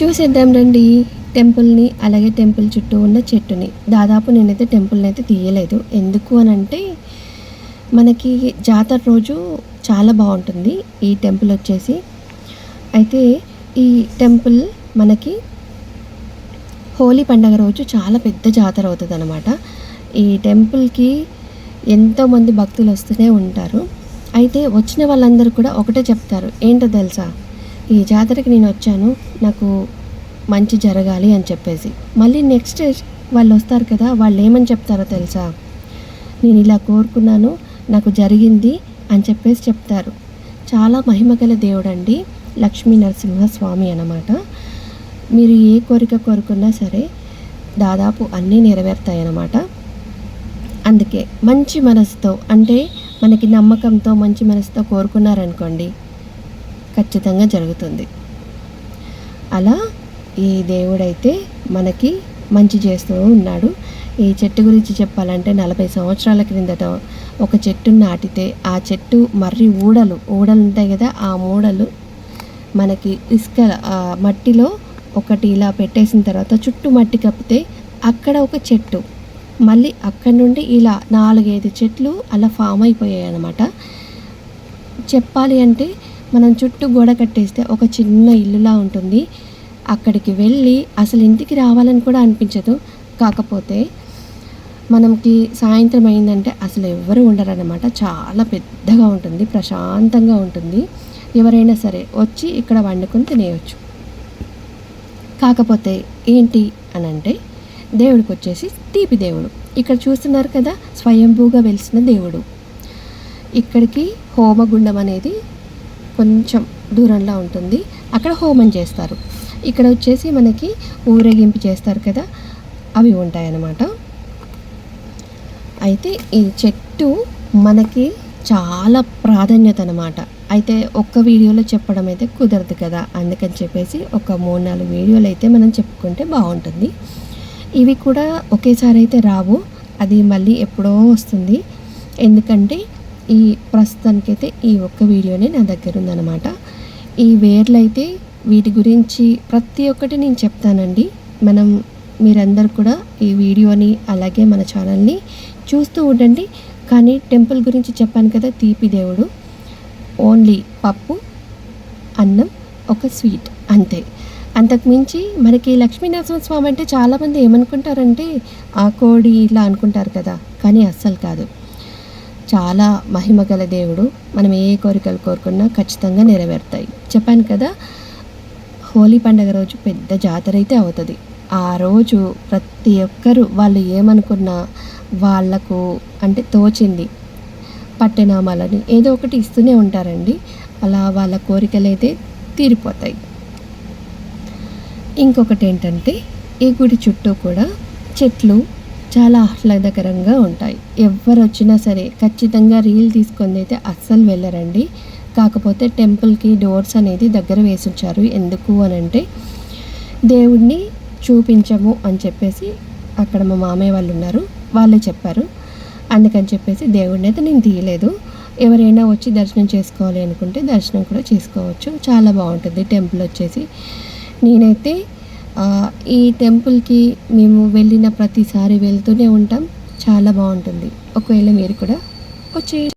చూసేద్దాం రండి టెంపుల్ని అలాగే టెంపుల్ చుట్టూ ఉన్న చెట్టుని. దాదాపు నేనైతే టెంపుల్ని అయితే తీయలేదు. ఎందుకు అని అంటే మనకి జాతర రోజు చాలా బాగుంటుంది ఈ టెంపుల్ వచ్చేసి. అయితే ఈ టెంపుల్ మనకి హోలీ పండగ రోజు చాలా పెద్ద జాతర అవుతుంది అనమాట ఈ టెంపుల్కి ఎంతోమంది భక్తులు వస్తూనే ఉంటారు. అయితే వచ్చిన వాళ్ళందరూ కూడా ఒకటే చెప్తారు. ఏంటో తెలుసా? ఈ జాతరకి నేను వచ్చాను. నాకు మంచి జరగాలి అని చెప్పేసి. మళ్ళీ నెక్స్ట్ వాళ్ళు వస్తారు కదా వాళ్ళు ఏమని చెప్తారో తెలుసా? నేను ఇలా కోరుకున్నాను నాకు జరిగింది అని చెప్పేసి చెప్తారు. చాలా మహిమగల దేవుడండి లక్ష్మీ నరసింహ స్వామి అన్నమాట. మీరు ఏ కోరిక కోరుకున్నా సరే దాదాపు అన్నీ నెరవేరుతాయి అన్నమాట. అందుకే మంచి మనసుతో అంటే మనకి నమ్మకంతో మంచి మనసుతో కోరుకున్నారనుకోండి ఖచ్చితంగా జరుగుతుంది. అలా ఈ దేవుడైతే మనకి మంచి చేస్తూ ఉన్నాడు. ఈ చెట్టు గురించి చెప్పాలంటే నలభై సంవత్సరాల క్రిందట ఒక చెట్టును నాటితే ఆ చెట్టు మర్రి ఊడలు ఊడలు ఉంటాయి కదా ఆ మూడలు మనకి ఇసుక ఆ మట్టిలో ఒకటి ఇలా పెట్టేసిన తర్వాత చుట్టూ మట్టి కప్పితే అక్కడ ఒక చెట్టు. మళ్ళీ అక్కడ నుండి ఇలా నాలుగైదు చెట్లు అలా ఫామ్ అయిపోయాయి అన్నమాట చెప్పాలి అంటే మనం చుట్టూ గోడ కట్టేస్తే ఒక చిన్న ఇల్లులా ఉంటుంది. అక్కడికి వెళ్ళి అసలు ఇంటికి రావాలని కూడా అనిపించదు. కాకపోతే మనకి సాయంత్రం అయిందంటే అసలు ఎవ్వరు ఉండరన్నమాట. చాలా పెద్దగా ఉంటుంది ప్రశాంతంగా ఉంటుంది. ఎవరైనా సరే వచ్చి ఇక్కడ వండుకొని తినేయచ్చు. కాకపోతే ఏంటి అని అంటే దేవుడికి వచ్చేసి తీపి దేవుడు. ఇక్కడ చూస్తున్నారు కదా స్వయంభూగా వెలిసిన దేవుడు. ఇక్కడికి హోమగుండం అనేది కొంచెం దూరంలో ఉంటుంది. అక్కడ హోమం చేస్తారు. ఇక్కడ వచ్చేసి మనకి ఊరేగింపు చేస్తారు కదా అవి ఉంటాయన్నమాట. అయితే ఈ చెట్టు మనకి చాలా ప్రాధాన్యత అనమాట అయితే ఒక్క వీడియోలో చెప్పడం అయితే కుదరదు కదా అందుకని చెప్పేసి ఒక మూడు నాలుగు వీడియోలు అయితే మనం చెప్పుకుంటే బాగుంటుంది. ఇవి కూడా ఒకేసారి అయితే రావు. అది మళ్ళీ ఎప్పుడో వస్తుంది. ఎందుకంటే ఈ ప్రస్తుతానికైతే ఈ ఒక్క వీడియోనే నా దగ్గర ఉందన్నమాట. ఈ వేర్లు అయితే వీటి గురించి ప్రతి ఒక్కటి నేను చెప్తానండి. మనం మీరందరూ కూడా ఈ వీడియోని అలాగే మన ఛానల్ని చూస్తూ ఉండండి. కానీ టెంపుల్ గురించి చెప్పాను కదా తీపి దేవుడు. ఓన్లీ పప్పు అన్నం ఒక స్వీట్ అంతే. అంతకుమించి మనకి లక్ష్మీనరసింహ స్వామి అంటే చాలామంది ఏమనుకుంటారంటే ఆ కోడి ఇలా అనుకుంటారు కదా. కానీ అస్సలు కాదు. చాలా మహిమ గల దేవుడు. మనం ఏ కోరికలు కోరుకున్నా ఖచ్చితంగా నెరవేరుతాయి. చెప్పాను కదా హోలీ పండగ రోజు పెద్ద జాతర అయితే అవుతుంది. ఆ రోజు ప్రతి ఒక్కరు వాళ్ళు ఏమనుకున్నా వాళ్ళకు అంటే తోచింది పట్టెనామాలని ఏదో ఒకటి ఇస్తూనే ఉంటారండి. అలా వాళ్ళ కోరికలు అయితే తీరిపోతాయి. ఇంకొకటి ఏంటంటే ఈ గుడి చుట్టూ కూడా చెట్లు చాలా ఆహ్లాదకరంగా ఉంటాయి. ఎవరు వచ్చినా సరే ఖచ్చితంగా రీల్ తీసుకొని అయితే అస్సలు వెళ్ళరండి. కాకపోతే టెంపుల్కి డోర్స్ అనేది దగ్గర వేసి ఉంచారు ఎందుకు అని అంటే దేవుడిని చూపించము అని చెప్పేసి అక్కడ మా మామయ్య వాళ్ళు ఉన్నారు వాళ్ళే చెప్పారు. అందుకని చెప్పేసి దేవుడిని అయితే నేను తీయలేదు. ఎవరైనా వచ్చి దర్శనం చేసుకోవాలి అనుకుంటే దర్శనం కూడా చేసుకోవచ్చు. చాలా బాగుంటుంది టెంపుల్ వచ్చేసి. నేనైతే ఈ టెంపుల్కి మేము వెళ్ళిన ప్రతిసారి వెళ్తూనే ఉంటాం. చాలా బాగుంటుంది. ఒకవేళ మీరు కూడా వచ్చే